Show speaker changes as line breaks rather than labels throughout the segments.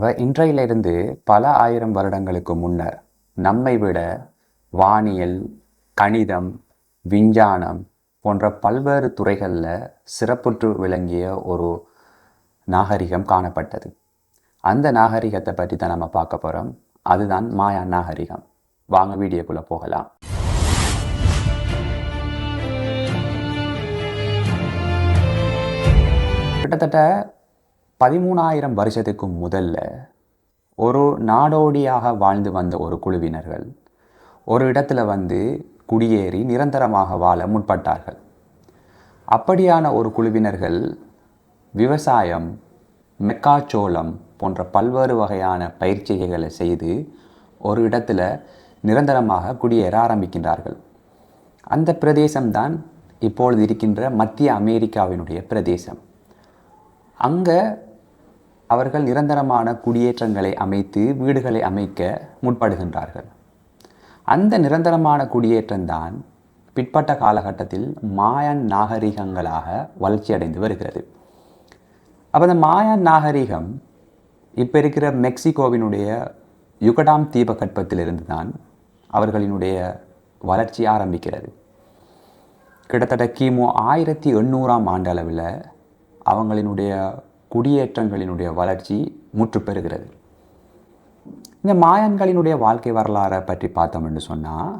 அவ இன்றையிலிருந்து பல ஆயிரம் வருடங்களுக்கு முன்னர் நம்மை விட வானியல் கணிதம் விஞ்ஞானம் போன்ற பல்வேறு துறைகளில் சிறப்புற்று விளங்கிய ஒரு நாகரிகம் காணப்பட்டது. அந்த நாகரிகத்தை பற்றி தான் நம்ம பார்க்க போகிறோம் அதுதான் மாயா நாகரிகம். வாங்க வீடியோக்குள்ளே போகலாம். கிட்டத்தட்ட பதிமூணாயிரம் வருஷத்துக்கு முதல்ல ஒரு நாடோடியாக வாழ்ந்து வந்த ஒரு குழுவினர்கள் ஒரு இடத்துல வந்து குடியேறி நிரந்தரமாக வாழ முற்பட்டார்கள். அப்படியான ஒரு குழுவினர்கள் விவசாயம் மெக்காச்சோளம் போன்ற பல்வேறு வகையான பயிற்சிகளை செய்து ஒரு இடத்துல நிரந்தரமாக குடியேற ஆரம்பிக்கின்றார்கள். அந்த பிரதேசம்தான் இப்பொழுது இருக்கின்ற மத்திய அமெரிக்காவினுடைய பிரதேசம். அங்கே அவர்கள் நிரந்தரமான குடியேற்றங்களை அமைத்து வீடுகளை அமைக்க முற்படுகின்றார்கள். அந்த நிரந்தரமான குடியேற்றம்தான் பிற்பட்ட காலகட்டத்தில் மாயன் நாகரிகங்களாக வளர்ச்சியடைந்து வருகிறது. அப்போ அந்த மாயன் நாகரிகம் இப்போ இருக்கிற மெக்சிகோவினுடைய யுகடாம் தீபகற்பத்திலிருந்து தான் அவர்களினுடைய வளர்ச்சி ஆரம்பிக்கிறது. கிட்டத்தட்ட கிமு ஆயிரத்தி எண்ணூறாம் ஆண்டளவில் அவங்களினுடைய குடியேற்றங்களினுடைய வளர்ச்சி முற்றுப்பெறுகிறது இந்த மாயன்களினுடைய வாழ்க்கை வரலாறை பற்றி பார்த்தோம் என்று சொன்னால்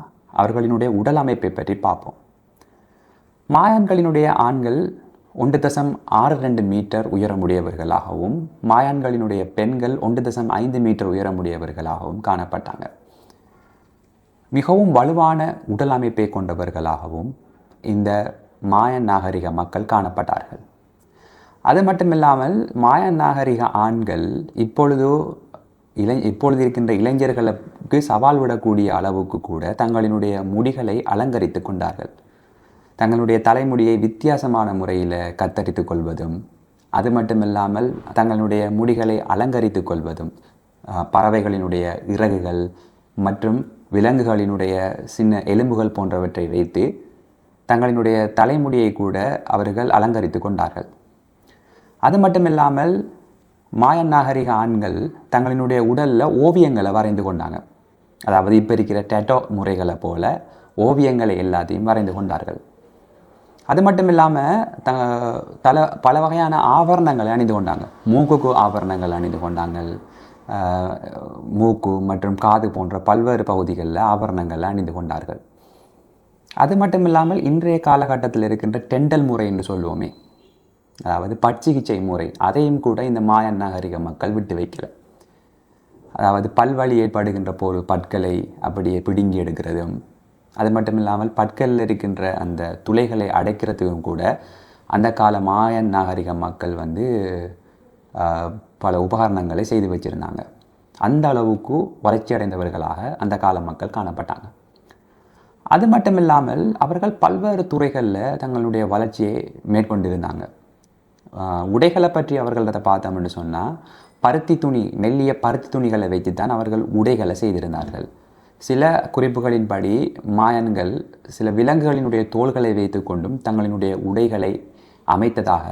அவர்களினுடைய உடல் அமைப்பை பற்றி பார்ப்போம். மாயான்களினுடைய ஆண்கள் ஒன்று தசம் ஆறு ரெண்டு மீட்டர் உயரமுடையவர்களாகவும் மாயான்களினுடைய பெண்கள் ஒன்று தசம் ஐந்து மீட்டர் உயரமுடையவர்களாகவும் காணப்பட்டாங்க. மிகவும் வலுவான உடல் அமைப்பை கொண்டவர்களாகவும் இந்த மாயன் நாகரிக மக்கள் காணப்பட்டார்கள். அது மட்டும் இல்லாமல் மாய நாகரிக ஆண்கள் இப்பொழுது இளை இப்பொழுது இருக்கின்ற இளைஞர்களுக்கு சவால் விடக்கூடிய அளவுக்கு கூட தங்களினுடைய முடிகளை அலங்கரித்து கொண்டார்கள். தங்களுடைய தலைமுடியை வித்தியாசமான முறையில் கத்தரித்து கொள்வதும் அது மட்டுமில்லாமல் தங்களுடைய முடிகளை அலங்கரித்து கொள்வதும் பறவைகளினுடைய இறகுகள் மற்றும் விலங்குகளினுடைய சின்ன எலும்புகள் போன்றவற்றை வைத்து தங்களினுடைய தலைமுடியை கூட அவர்கள் அலங்கரித்து கொண்டார்கள். அது மட்டும் இல்லாமல் மாயன் நாகரிக ஆண்கள் தங்களினுடைய உடலில் ஓவியங்களை வரைந்து கொண்டாங்க. அதாவது இப்போ இருக்கிற டேட்டோ முறைகளை போல ஓவியங்களை எல்லாத்தையும் வரைந்து கொண்டார்கள். அது மட்டும் இல்லாமல் த தல பல வகையான ஆபரணங்களை அணிந்து கொண்டாங்க. மூக்குக்கு ஆபரணங்கள் அணிந்து கொண்டாங்க. மூக்கு மற்றும் காது போன்ற பல்வேறு பகுதிகளில் ஆபரணங்களை அணிந்து கொண்டார்கள். அது மட்டும் இல்லாமல் இன்றைய காலகட்டத்தில் இருக்கின்ற டெண்டல் முறை என்று சொல்லுவோமே அதாவது பட்சிகிச்சை முறை. அதையும் கூட இந்த மாயன் நாகரிக மக்கள் விட்டு வைக்கல. அதாவது பல்வழி ஏற்படுகின்ற போது பற்களை அப்படியே பிடுங்கி எடுக்கிறதும் அது மட்டும் இல்லாமல் பற்களில் இருக்கின்ற அந்த துளைகளை அடைக்கிறதுக்கும் கூட அந்த கால மாயன் நாகரிக மக்கள் வந்து பல உபகரணங்களை செய்து வச்சுருந்தாங்க. அந்த அளவுக்கு வறட்சி அடைந்தவர்களாக அந்த கால மக்கள் காணப்பட்டாங்க. அது மட்டும் இல்லாமல் அவர்கள் பல்வேறு துறைகளில் தங்களுடைய வளர்ச்சியை மேற்கொண்டிருந்தாங்க. உடைகளை பற்றி அவர்கள்ட்ட பார்த்தோம்னு சொன்னால் பருத்தி துணி மெல்லிய பருத்தி துணிகளை வைத்து தான் அவர்கள் உடைகளை செய்திருந்தார்கள். சில குறிப்புகளின்படி மாயன்கள் சில விலங்குகளினுடைய தோள்களை வைத்து கொண்டும் தங்களினுடைய உடைகளை அமைத்ததாக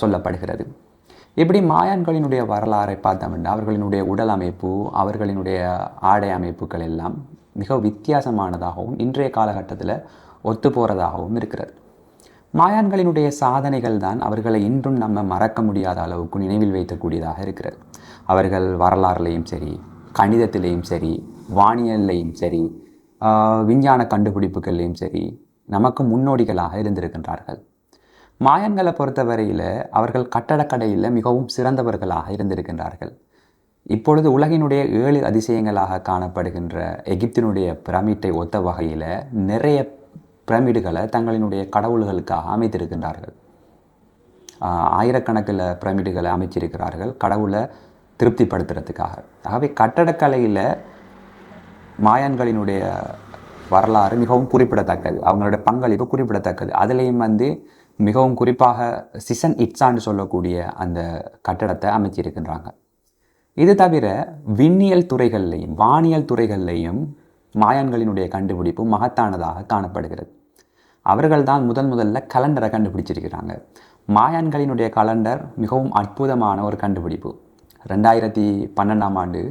சொல்லப்படுகிறது. இப்படி மாயான்களினுடைய வரலாறை பார்த்தோம்னா அவர்களினுடைய உடல் அமைப்பு அவர்களினுடைய ஆடை அமைப்புகள் எல்லாம் மிக வித்தியாசமானதாகவும் இன்றைய காலகட்டத்தில் ஒத்து போகிறதாகவும் இருக்கிறது. மாயான்களினுடைய சாதனைகள் தான் அவர்களை இன்றும் நம்ம மறக்க முடியாத அளவுக்கு நினைவில் வைக்கக்கூடியதாக இருக்கிறது. அவர்கள் வரலாறுலேயும் சரி கணிதத்திலையும் சரி வானியல்லையும் சரி விஞ்ஞான கண்டுபிடிப்புகள்லையும் சரி நமக்கு முன்னோடிகளாக இருந்திருக்கின்றார்கள். மாயன்களை பொறுத்தவரையில் அவர்கள் கட்டடக்கடையில் மிகவும் சிறந்தவர்களாக இருந்திருக்கின்றார்கள். இப்பொழுது உலகினுடைய ஏழு அதிசயங்களாக காணப்படுகின்ற எகிப்தினுடைய பிரமிட்டை ஒத்த வகையில் நிறைய பிரமிடுகளை தங்களினுடைய கடவுள்களுக்காக அமைத்திருக்கின்றார்கள். ஆயிரக்கணக்கில் பிரமிடுகளை அமைச்சிருக்கிறார்கள் கடவுளை திருப்திப்படுத்துறதுக்காக. ஆகவே கட்டடக்கலையில் மாயான்களினுடைய வரலாறு மிகவும் குறிப்பிடத்தக்கது. அவங்களுடைய பங்களிப்பு குறிப்பிடத்தக்கது. அதுலேயும் வந்து மிகவும் குறிப்பாக சிசன் இட்ஸான்னு சொல்லக்கூடிய அந்த கட்டடத்தை அமைச்சிருக்கின்றாங்க இது தவிர விண்ணியல் துறைகள்லையும் வானியல் துறைகள்லையும் மாயான்களினுடைய கண்டுபிடிப்பு மகத்தானதாக காணப்படுகிறது. அவர்கள் தான் முதன் முதல்ல கலண்டரை கண்டுபிடிச்சிருக்கிறாங்க. மாயான்களினுடைய கலண்டர் மிகவும் அற்புதமான ஒரு கண்டுபிடிப்பு. ரெண்டாயிரத்தி பன்னெண்டாம் ஆண்டு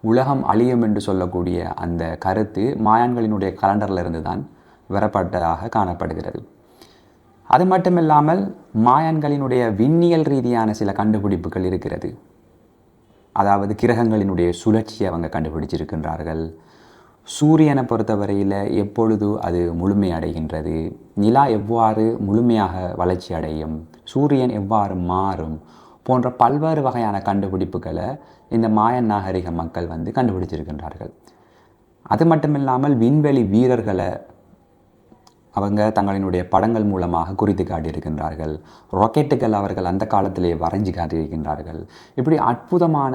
உலகம் அழியும் என்று சொல்லக்கூடிய அந்த கருத்து மாயான்களினுடைய கலண்டரில் இருந்து தான் வரப்பட்டதாக காணப்படுகிறது. அது மட்டுமில்லாமல் மாயான்களினுடைய விண்ணியல் ரீதியான சில கண்டுபிடிப்புகள் இருக்கிறது. அதாவது கிரகங்களினுடைய சுழற்சியை அவங்க கண்டுபிடிச்சிருக்கின்றார்கள். சூரியனை பொறுத்தவரையில் எப்பொழுது அது முழுமையடைகின்றது நிலா எவ்வாறு முழுமையாக வளர்ச்சி அடையும்? சூரியன் எவ்வாறு மாறும்? போன்ற பல்வேறு வகையான கண்டுபிடிப்புகளை இந்த மாயன் நாகரிக மக்கள் வந்து கண்டுபிடிச்சிருக்கின்றார்கள். அது மட்டுமில்லாமல் விண்வெளி வீரர்களை அவங்க தங்களினுடைய படங்கள் மூலமாக குறித்து காட்டியிருக்கின்றார்கள். ராக்கெட்டுகள் அவர்கள் அந்த காலத்திலே வரைஞ்சி காட்டியிருக்கின்றார்கள். இப்படி அற்புதமான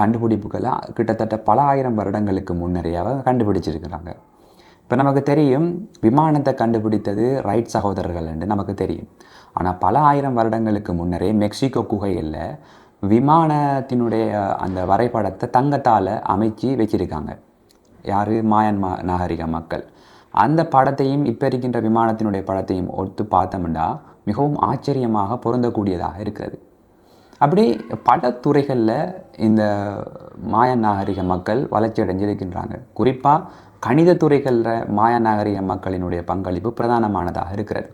கண்டுபிடிப்புகளை கிட்டத்தட்ட பல ஆயிரம் வருடங்களுக்கு முன்னரே அவங்க கண்டுபிடிச்சிருக்கிறாங்க. இப்போ நமக்கு தெரியும் விமானத்தை கண்டுபிடித்தது ரைட் சகோதரர்கள் என்று நமக்கு தெரியும். ஆனால் பல ஆயிரம் வருடங்களுக்கு முன்னரே மெக்சிகோ குகையில் விமானத்தினுடைய அந்த வரைபடத்தை தங்கத்தால் அமைச்சு வச்சிருக்காங்க. யார்? மாயன் மா நாகரிக மக்கள். அந்த படத்தையும் இப்போ இருக்கின்ற விமானத்தினுடைய படத்தையும் ஒத்து பார்த்தோம்னா மிகவும் ஆச்சரியமாக பொருந்தக்கூடியதாக இருக்கிறது. அப்படி பல துறைகளில் இந்த மாய நாகரிக மக்கள் வளர்ச்சி அடைஞ்சிருக்கின்றாங்க. குறிப்பாக கணித துறைகளில் மாய நாகரிக மக்களினுடைய பங்களிப்பு பிரதானமானதாக இருக்கிறது.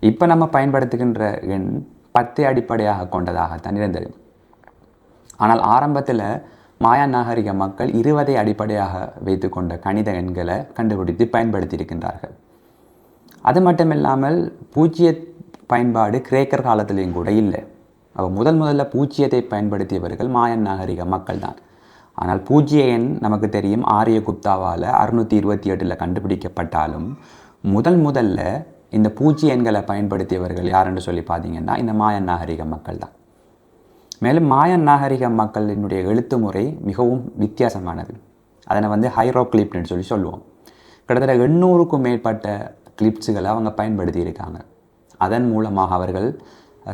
இப்போ நம்ம பயன்படுத்துகின்ற எண் பத்தை அடிப்படையாக கொண்டதாகத்தான் இருந்தது. ஆனால் ஆரம்பத்தில் மாயா நாகரிக மக்கள் இருபதை அடிப்படையாக வைத்துக்கொண்ட கணித எண்களை கண்டுபிடித்து பயன்படுத்தியிருக்கின்றார்கள். அது மட்டுமில்லாமல் பூஜ்ஜிய பயன்பாடு கிரேக்கர் காலத்திலையும் கூட இல்லை. அப்போ முதல் முதல்ல பூஜ்ஜியத்தை பயன்படுத்தியவர்கள் மாயன் நாகரிக மக்கள் தான் ஆனால் பூஜ்ய எண் நமக்கு தெரியும் ஆரிய குப்தாவால் அறுநூற்றி இருபத்தி எட்டில் கண்டுபிடிக்கப்பட்டாலும் முதல் முதல்ல இந்த பூஜ்ய எண்களை பயன்படுத்தியவர்கள் யாருன்னு சொல்லி பார்த்தீங்கன்னா இந்த மாயன் நாகரிக மக்கள் தான் மேலும் மாயன் நாகரிக மக்களினுடைய எழுத்து முறை மிகவும் வித்தியாசமானது. அதனை வந்து ஹைரோக்ளிப்னு சொல்லி சொல்லுவோம். கிட்டத்தட்ட எண்ணூறுக்கும் மேற்பட்ட கிளிப்ஸுகளை அவங்க பயன்படுத்தி இருக்காங்க அதன் மூலமாக அவர்கள்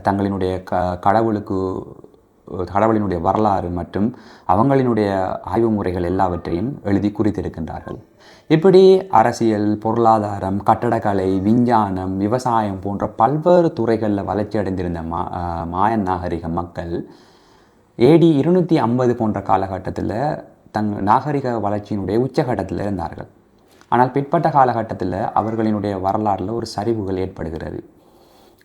தங்களினுடைய க கடவுளுக்கு கடவுளினுடைய வரலாறு மற்றும் அவங்களினுடைய ஆய்வு முறைகள் எல்லாவற்றையும் எழுதி குறித்திருக்கின்றார்கள். இப்படி அரசியல் பொருளாதாரம் கட்டடக்கலை விஞ்ஞானம் விவசாயம் போன்ற பல்வேறு துறைகளில் வளர்ச்சி அடைந்திருந்த மா மாயன் நாகரிக மக்கள் ஏடி இருநூற்றி ஐம்பது போன்ற காலகட்டத்தில் தங் நாகரிக வளர்ச்சியினுடைய உச்சகட்டத்தில் இருந்தார்கள். ஆனால் பிற்பட்ட காலகட்டத்தில் அவர்களினுடைய வரலாறில் ஒரு சரிவுகள் ஏற்படுகிறது.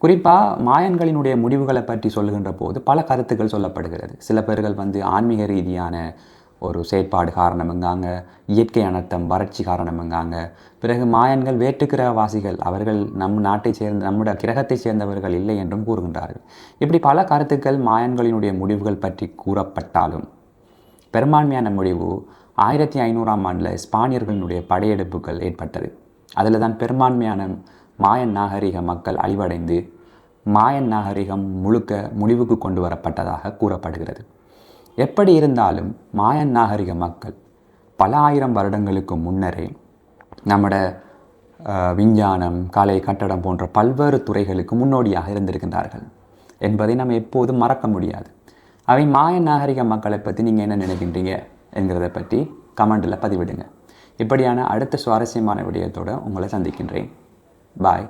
குறிப்பாக மாயன்களினுடைய முடிவுகளை பற்றி சொல்லுகின்ற போது பல கருத்துக்கள் சொல்லப்படுகிறது. சில பேர்கள் வந்து ஆன்மீக ரீதியான ஒரு செயற்பாடு காரணமுங்காங்க இயற்கை அனர்த்தம் வறட்சி காரணமுங்காங்க பிறகு மாயன்கள் வேற்று கிரகவாசிகள் அவர்கள் நம் நாட்டை சேர்ந்த நம்முடைய கிரகத்தை சேர்ந்தவர்கள் இல்லை என்றும் கூறுகின்றார்கள். இப்படி பல கருத்துக்கள் மாயன்களினுடைய முடிவுகள் பற்றி கூறப்பட்டாலும் பெரும்பான்மையான முடிவு ஆயிரத்தி ஐநூறாம் ஆண்டில் ஸ்பானியர்களினுடைய படையெடுப்புகள் ஏற்பட்டது. அதில் தான் பெரும்பான்மையான மாயன் நாகரிக மக்கள் அழிவடைந்து மாயன் நாகரிகம் முழுக்க முடிவுக்கு கொண்டு வரப்பட்டதாக கூறப்படுகிறது. எப்படி இருந்தாலும் மாயன் நாகரிக மக்கள் பல ஆயிரம் வருடங்களுக்கு முன்னரே நம்மட விஞ்ஞானம் கலை கட்டடம் போன்ற பல்வேறு துறைகளுக்கு முன்னோடியாக இருந்திருக்கின்றார்கள் என்பதை நம்ம எப்போதும் மறக்க முடியாது. அவை மாயன் நாகரிக மக்களை பற்றி நீங்கள் என்ன நினைக்கின்றீங்க என்கிறத பற்றி கமெண்டில் பதிவிடுங்க. இப்படியான அடுத்த சுவாரஸ்யமான விடயத்தோடு உங்களை சந்திக்கின்றேன். பாய்.